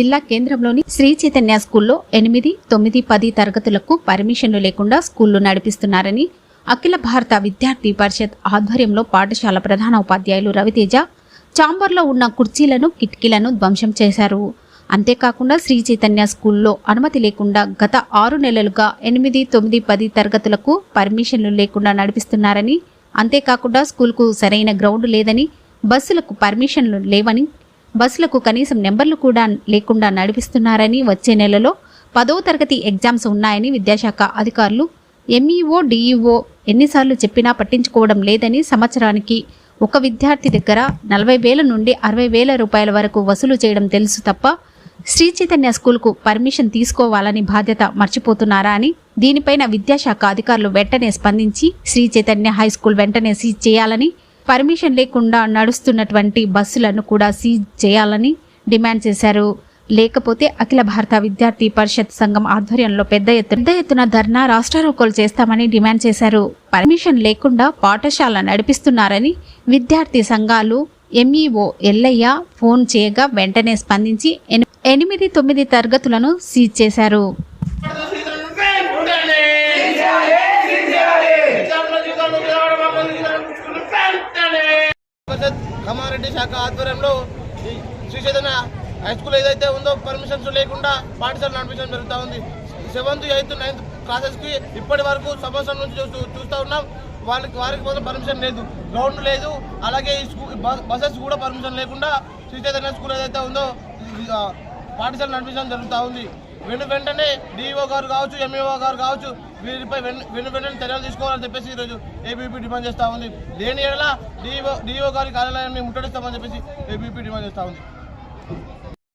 జిల్లా కేంద్రంలోని శ్రీ చైతన్య స్కూల్లో ఎనిమిది తొమ్మిది పది తరగతులకు పర్మిషన్లు లేకుండా స్కూళ్ళు నడిపిస్తున్నారని అఖిల భారత విద్యార్థి పరిషత్ ఆధ్వర్యంలో పాఠశాల ప్రధాన ఉపాధ్యాయులు రవితేజ చాంబర్లో ఉన్న కుర్చీలను కిటికీలను ధ్వంసం చేశారు. అంతేకాకుండా శ్రీ చైతన్య స్కూల్లో అనుమతి లేకుండా గత ఆరు నెలలుగా ఎనిమిది తొమ్మిది పది తరగతులకు పర్మిషన్లు లేకుండా నడిపిస్తున్నారని అంతేకాకుండా స్కూల్కు సరైన గ్రౌండ్ లేదని బస్సులకు పర్మిషన్లు లేవని బస్సులకు కనీసం నెంబర్లు కూడా లేకుండా నడిపిస్తున్నారని వచ్చే నెలలో పదో తరగతి ఎగ్జామ్స్ ఉన్నాయని విద్యాశాఖ అధికారులు. ఎంఈఓ డిఈఓ ఎన్నిసార్లు చెప్పినా పట్టించుకోవడం లేదని సంవత్సరానికి ఒక విద్యార్థి దగ్గర నలభై వేల నుండి అరవై వేల రూపాయల వరకు వసూలు చేయడం తెలుసు తప్ప శ్రీ చైతన్య స్కూల్కు పర్మిషన్ తీసుకోవాలని బాధ్యత మర్చిపోతున్నారా అని దీనిపైన విద్యాశాఖ అధికారులు వెంటనే స్పందించి శ్రీ చైతన్య హై స్కూల్ వెంటనే సీజ్ చేయాలని పర్మిషన్ లేకుండా నడుస్తున్నటువంటి బస్సులను కూడా సీజ్ చేయాలని డిమాండ్ చేశారు. లేకపోతే అఖిల భారత విద్యార్థి పరిషత్ సంఘం ఆధ్వర్యంలో పెద్ద ఎత్తున పెద్ద ఎత్తున ధర్నా రాష్ట్రారోకోలు చేస్తామని డిమాండ్ చేశారు. పర్మిషన్ లేకుండా పాఠశాల నడిపిస్తున్నారని విద్యార్థి సంఘాలు ఎంఈఓ ఎల్లయ్య ఫోన్ చేయగా వెంటనే స్పందించి ఎనిమిది తొమ్మిది తరగతులను సీజ్ చేశారు. శాఖ ఆధ్వర్యంలో శ్రీ చైతన్య హై స్కూల్ ఏదైతే ఉందో పర్మిషన్స్ లేకుండా పాఠశాల నడిపించడం జరుగుతూ ఉంది. సెవెంత్ ఎయిత్ నైన్త్ క్లాసెస్కి ఇప్పటి వరకు సంవత్సరం నుంచి చూస్తూ చూస్తూ ఉన్నాం. వాళ్ళకి వారికి మాత్రం పర్మిషన్ లేదు. గ్రౌండ్ లేదు. అలాగే ఈ స్కూల్ బసెస్ కూడా పర్మిషన్ లేకుండా శ్రీ చైతన్య స్కూల్ ఏదైతే ఉందో పాఠశాల నడిపించడం జరుగుతూ ఉంది. వెను వెంటనే డిఈఓ గారు కావచ్చు ఎంఈఓ గారు కావచ్చు వీరిపై వెను వెను వెంటనే చర్యలు తీసుకోవాలని చెప్పేసి ఈరోజు ఏబీపీ డిమాండ్ చేస్తూ ఉంది. దేని ఎడలా డిఓ డిఓ గారి కార్యాలయాన్ని ముట్టడిస్తామని చెప్పేసి ఏబీపీ డిమాండ్ చేస్తూ ఉంది.